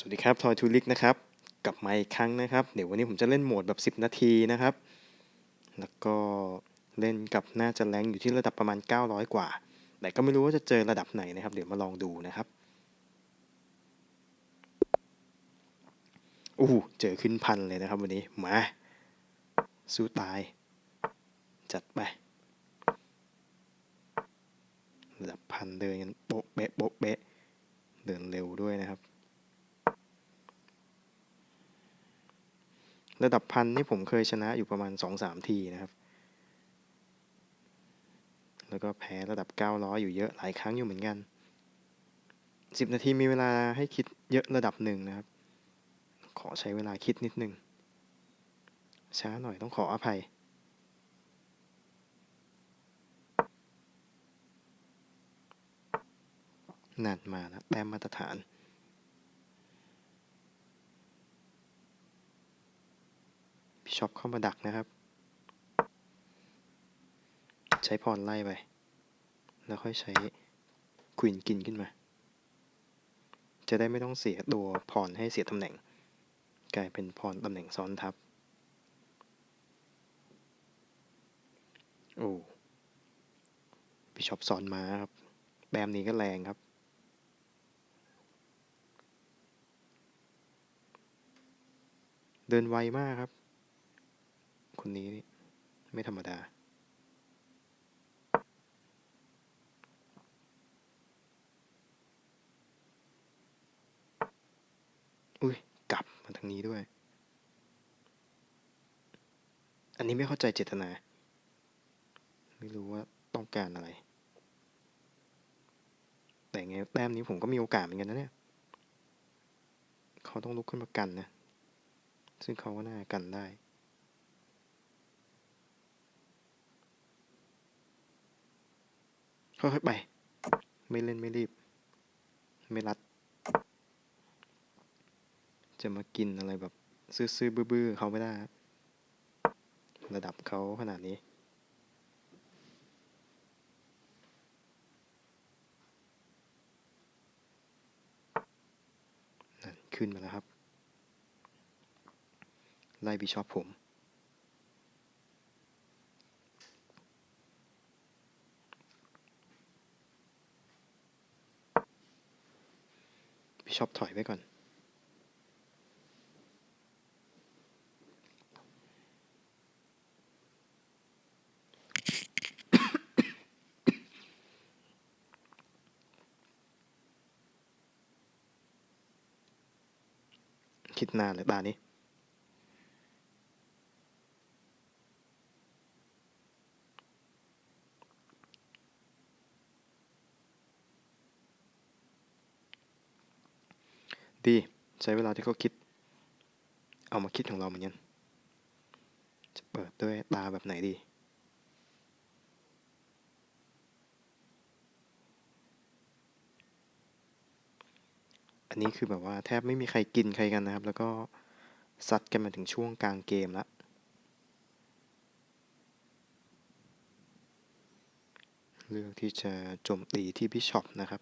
สวัสดีครับทอยทูลิกนะครับกลับมาอีกครั้งนะครับ เดี๋ยววันนี้ผมจะเล่นโหมดแบบ 10 นาทีนะครับ แล้วก็เล่นกับน่าจะแรงอยู่ที่ระดับประมาณ 900 กว่า แต่ก็ไม่รู้ว่าจะเจอระดับไหนนะครับ เดี๋ยวมาลองดูนะครับอู้เจอขึ้นพันเลยนะครับวันนี้ มาสู้ตาย จัดไประดับพันเดินกันโป๊ะเบ๊ะโป๊ะเบ๊ะเดินเร็วด้วยนะครับ ระดับพันนี่ผมเคยชนะอยู่ประมาณสองสามทีนะครับ แล้วก็แพ้ระดับ 900 อยู่เยอะหลายครั้งอยู่เหมือนกัน 10 นาทีมีเวลาให้คิดเยอะระดับหนึ่งนะครับ ขอใช้เวลาคิดนิดนึง ช้าหน่อยต้องขออภัยนานมาแล้วแต้มมาตรฐาน ช็อปเข้ามาดักนะครับ ใช้พรไล่ไป แล้วค่อยใช้ควีนกินขึ้นมา จะได้ไม่ต้องเสียตัวพรให้เสียตำแหน่ง กลายเป็นพรตำแหน่งซ้อนทับ โอ้พี่ช็อปซ้อนมาครับ แบมนี้ก็แรงครับเดินไวมากครับ คนนี้ไม่ธรรมดา อุ้ย กลับมาทางนี้ด้วย อันนี้ไม่เข้าใจเจตนา ไม่รู้ว่าต้องการอะไร แต่ไงแต้มนี้ผมก็มีโอกาสเหมือนกันนะเนี่ย เขาต้องลุกขึ้นมากันนะ ซึ่งเขาก็น่ากันได้ ค่อยๆไป ไม่เล่นไม่รีบ ไม่รัด จะมากินอะไรแบบ ซื่อๆบื้อๆเขาไม่ได้ ระดับเขาขนาดนี้ขึ้นมาแล้วครับ ไล่บิชอปผม ชอปถอยไปก่อน คิดนานเลยตานี้ีใช้เวลาที่เขาคิด เอามาคิดของเราเหมือนกัน จะเปิดด้วยตาแบบไหนดี อันนี้คือแบบว่าแทบไม่มีใครกินใครกันนะครับ แล้วก็ซัดกันมาถึงช่วงกลางเกมแล้วเลือกที่จะโจมตีที่บิชอปนะครับ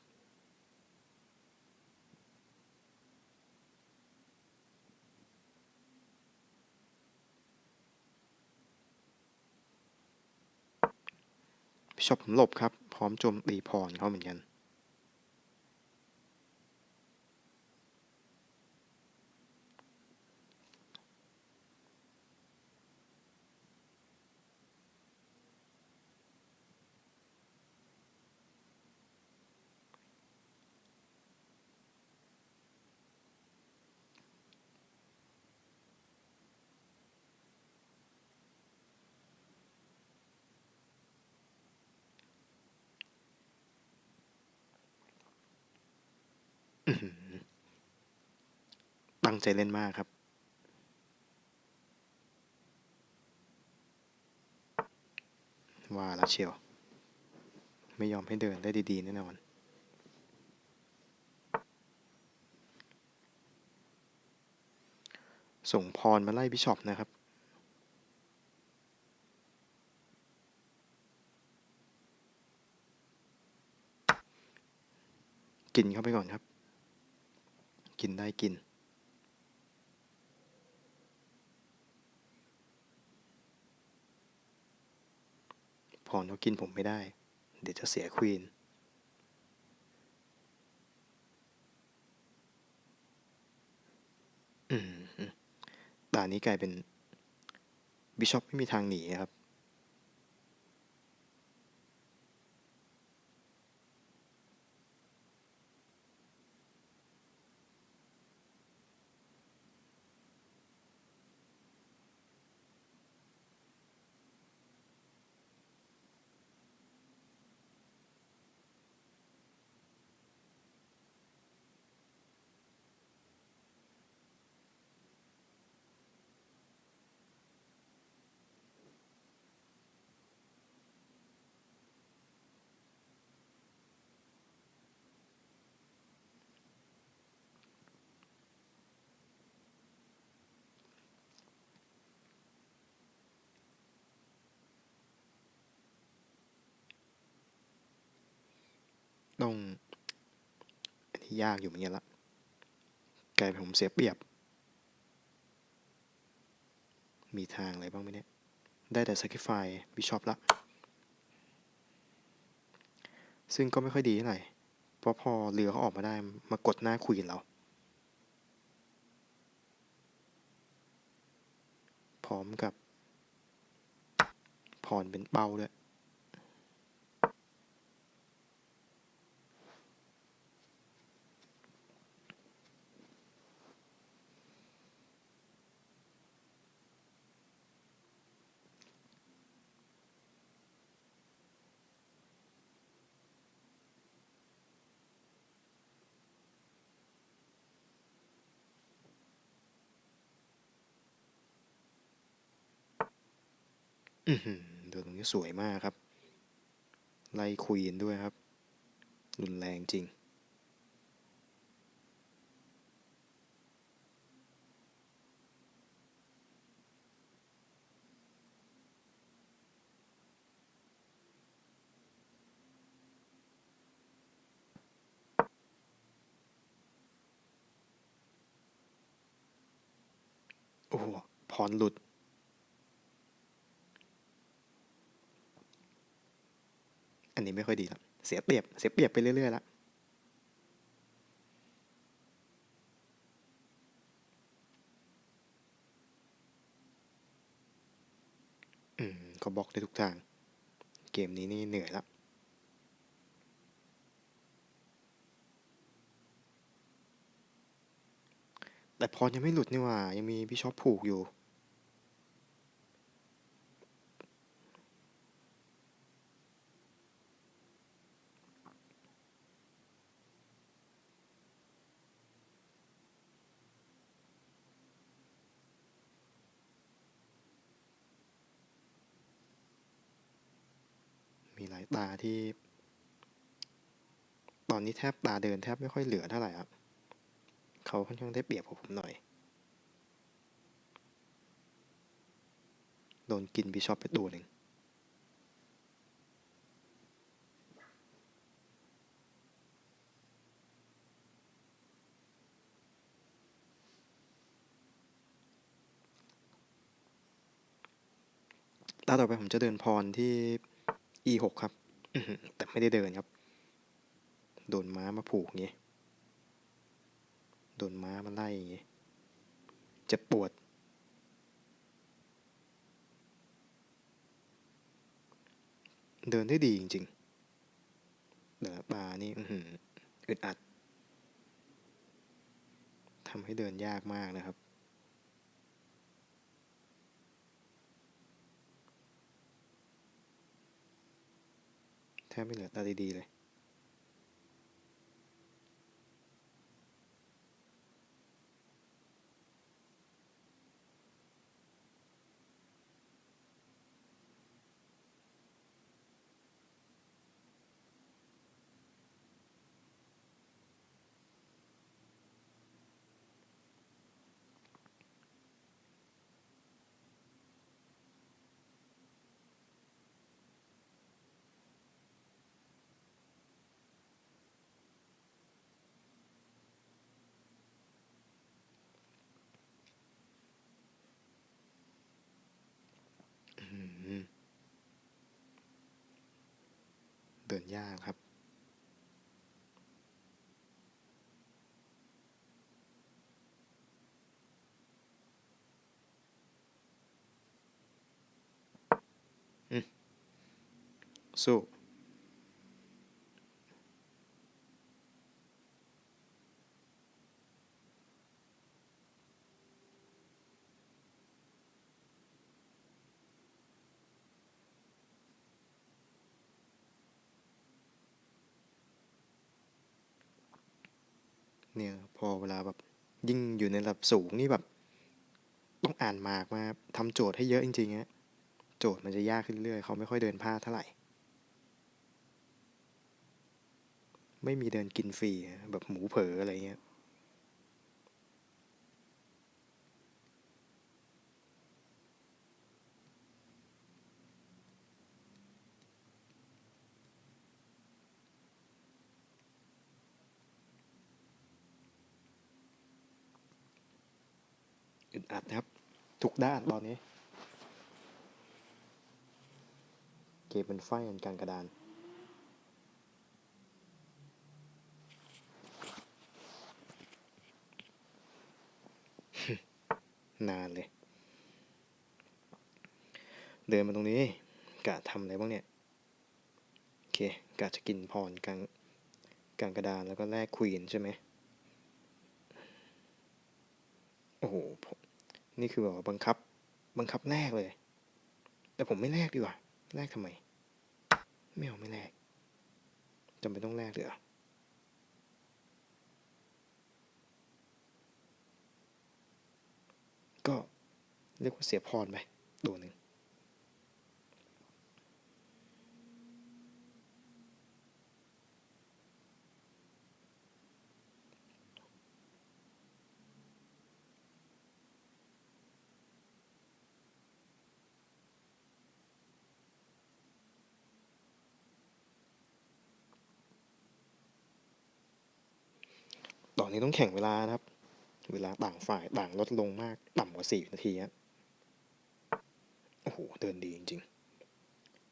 ชอปผมหลบครับ พร้อมโจมตีพรเขาเหมือนกัน ตั้งใจเล่นมากครับ ว่าแล้วเชียว ไม่ยอมให้เดินได้ดีๆแน่นอนส่งพรมาไล่บิชอปนะครับ กินเข้าไปก่อนครับ กินได้กิน พอเขากินผมไม่ได้ เดี๋ยวจะเสียควีน อืมตานี้กลายเป็น บิชอปไม่มีทางหนีครับ ต้องอันนี้ยากอยู่เหมือนกันละกลายเป็นผมเสียเปรียบ มีทางอะไรบ้างไหมเนี่ย ได้แต่ sacrifice บิชอปละ ซึ่งก็ไม่ค่อยดีเท่าไหร่ เพราะพอเรือเขาออกมาได้ มากดหน้าควีนเราพร้อมกับพรเป็นเป้าด้วย อือหือเดินตรงนี้สวยมากครับ ไล่ควีนด้วยครับ รุนแรงจริง โอ้โหพรหลุด นนี้ไม่ค่อยดีละเสียเปรียบเสียเปรียบไปเรื่อยๆละอืมก็บล็อกได้ทุกทาง เกมนี้นี่เหนื่อยละแต่พรยังไม่หลุดนี่ว่า ยังมีบิชอปผูกอยู่ ตาที่ ตอนนี้แทบตาเดินแทบไม่ค่อยเหลือเท่าไหร่ครับ เขาค่อนข้างได้เปรียบกว่าผมหน่อย โดนกินบิชอปไปตัวหนึ่งตาต่อไปผมจะเดินพรที่ e 6 ครับแต่ไม่ได้เดินครับ โดนม้ามาผูกอย่างงี้โดนม้ามาไล่อย่างงี้เจ็บปวด เดินได้ดีจริงๆเดินปลานี่อืออึดอัดทำให้เดินยากมากนะครับ บไม่เหลือตาดีๆเลย เดินยากครับอืมสู้ เนี่ยพอเวลาแบบยิ่งอยู่ในระดับสูงนี่แบบ ต้องอ่านมากมาทำโจทย์ให้เยอะจริงๆฮะโจทย์มันจะยากขึ้นเรื่อยเขาไม่ค่อยเดินพลาดเท่าไหร่ ไม่มีเดินกินฟรีแบบหมูเผลออะไรเงี้ย อึดอัดนะครับ ทุกด้านตอนนี้ เกมเป็นไฟกันกลางกระดานนานเลย เดินมาตรงนี้กะทำอะไรบ้างเนี่ย โอเคกะจะกินพรกลางกลางกระดานแล้วก็แลกควีนใช่ไหมโอ้โหผม นี่คือแบบบังคับ บังคับแลกเลย แต่ผมไม่แลกดีกว่าแลกทำไม ไม่เอาไม่แลกจำเป็นต้องแลกเลยเหรอก็เรียกว่าเสียพรไปตัวหนึ่ง นี้ต้องแข่งเวลานะครับ เวลาต่างฝ่ายต่างลดลงมากต่ำกว่าสี่นาทีฮะโอ้โหเดินดีจริง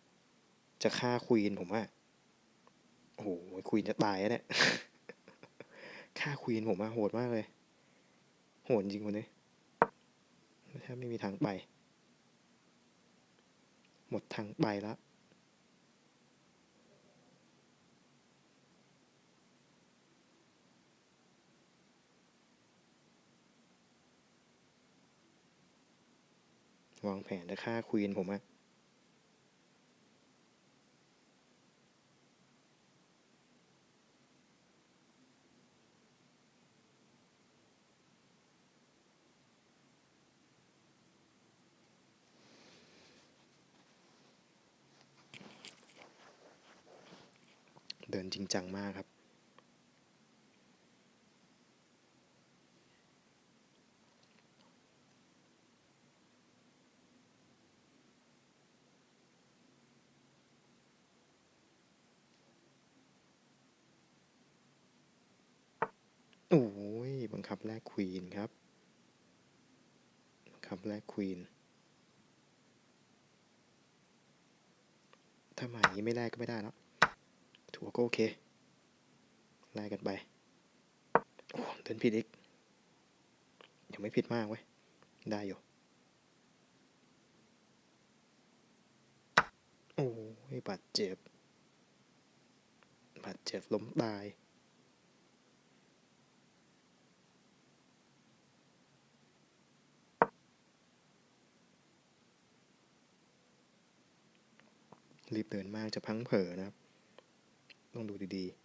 ๆ จะฆ่าควีนผมว่าโอ้โหควีนจะตายแล้วเนี่ยฆ่าควีนผมว่าโหดมากเลย โหดจริงคนนี้แทบไม่มีทางไป หมดทางไปแล้ว วางแผนจะฆ่าควีนผมอะเดินจริงจังมากครับ โอ้ยบังคับ แลกควีนครับคับแลกควีนถ้ามาอย่างนี้ไม่แลกก็ไม่ได้แล้วถือว่าก็โอเคแลกกันไปโอ้เดินผิดอีกยังไม่ผิดมากเว้ย ได้อยู่ โอ้ยบาดเจ็บ บาดเจ็บล้มตาย รีบเดินมากจะพังเผลอนะครับ ต้องดูดีๆ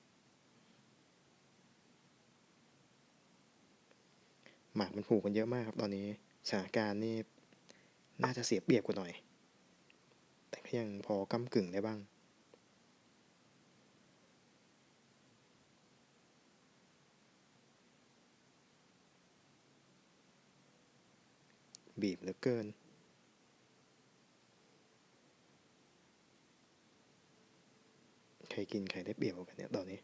หมากมันผูกกันเยอะมากครับตอนนี้สถานการณ์นี่น่าจะเสียเปรียบกว่าหน่อย แต่ก็ยังพอก้ากึ่งได้บ้างบีบเหลือเกิน รกินใครได้เปรียบกันเนี่ยตอนนี้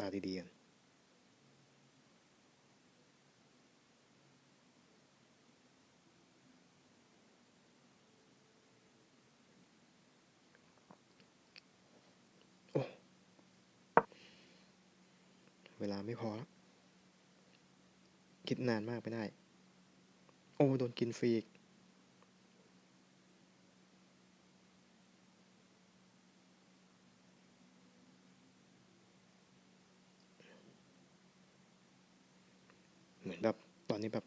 ตาดีๆกัน เวลาไม่พอแล้วคิดนานมากไปได้ โอ้โดนกินฟรีอีกเหมือนแบบตอนนี้แบบ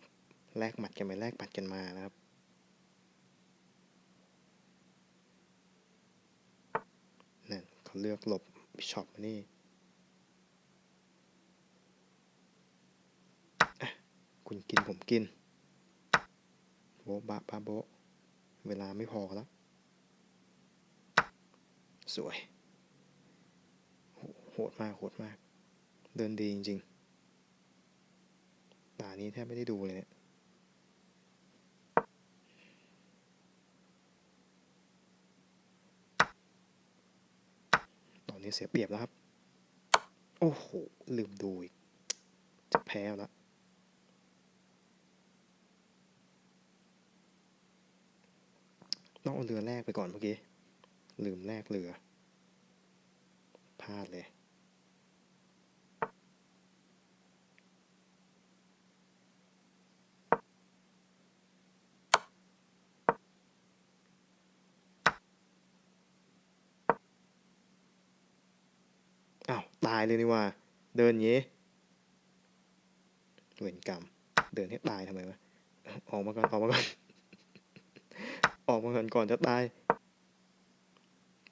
แลกหมัดกันไปแลกหมัดกันมานะครับ นั่นเขาเลือกหลบบิชอปมานี่อะ คุณกินผมกินโบบะบาโบะเวลาไม่พอแล้ว สวยโหโหดมาก โหดมาก เดินดีจริงๆตานี้แทบไม่ได้ดูเลยเนี่ยตอนนี้เสียเปรียบแล้วครับ โอ้โห ลืมดูอีก จะแพ้แล้ว ต้องเอาเรือแรกไปก่อนเมื่อกี้ ลืมแรกเรือ พลาดเลย อ้าว ตายเลยนี่ว่า เดินอย่างงี้เวรกรรม เดินให้ตายทำไมวะ ออกมาก่อน ออกมาก่อน ออกมาก่อนก่อนจะตาย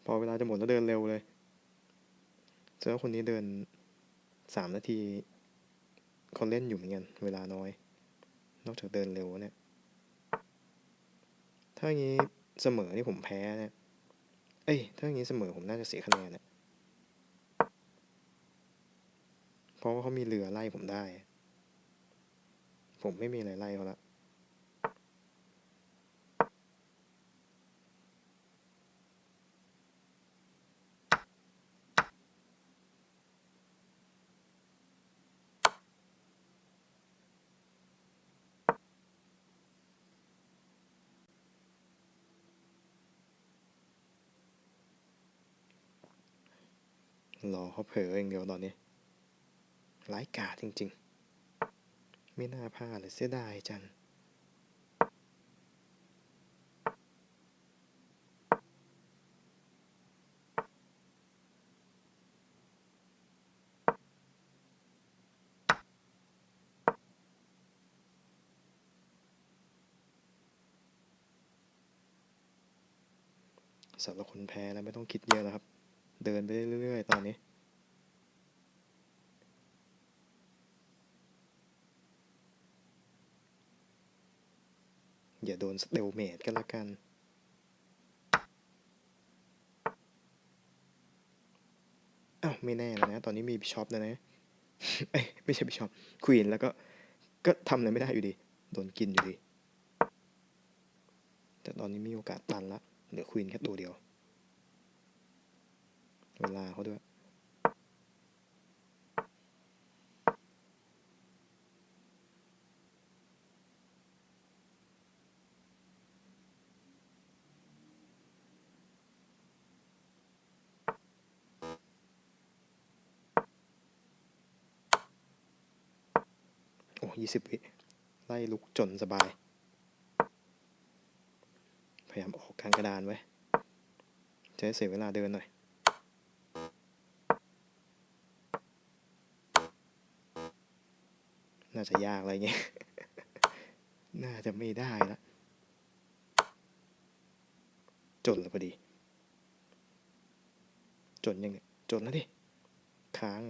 พอเวลาจะหมดแล้วเดินเร็วเลยเจ้าคนนี้เดินสามนาทีเขาเล่นอยู่เหมือนกันเวลาน้อย นอกจากเดินเร็วเนี่ย ถ้าอย่างนี้เสมอนี่ผมแพ้เนี่ยเอ้ย ถ้าอย่างนี้เสมอผมน่าจะเสียคะแนนเนี่ยเพราะว่าเขามีเรือไล่ผมได้ ผมไม่มีอะไรไล่เขาละ รอเขาเผลออย่างเดียวตอนนี้ร้ายกาจจริงๆ ไม่น่าพลาดเลยเสียดายจังสำหรับคนแพ้แล้วไม่ต้องคิดเยอะแล้วครับ เดินไปเรื่อยๆ ตอนนี้ อย่าโดนสเตลเมดกันละกัน อ้าวไม่แน่แล้วนะ ตอนนี้มีบิชอปแล้วนะเอ้ไม่ใช่บิชอปควีนแล้วก็ ก็ทำอะไรไม่ได้อยู่ดี โดนกินอยู่ดี แต่ตอนนี้มีโอกาสตันละ เหลือควีนแค่ตัวเดียว เวลาเขาด้วย โอ้ยี่สิบวิ ไล่ลุกจนสบาย พยายามออกกลางกระดานไว้จะได้เสียเวลาเดินหน่อยาจะยากอะไรเงี้ย น่าจะไม่ได้ละ จนแล้วพอดี จนยังเนี่ย จนแล้วดิ ค้าง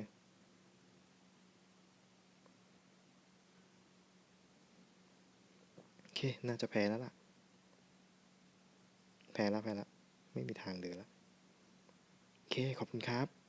โอเค น่าจะแพ้แล้วล่ะ แพ้แล้วแพ้แล้ว ไม่มีทางเดินแล้ว โอเค ขอบคุณครับ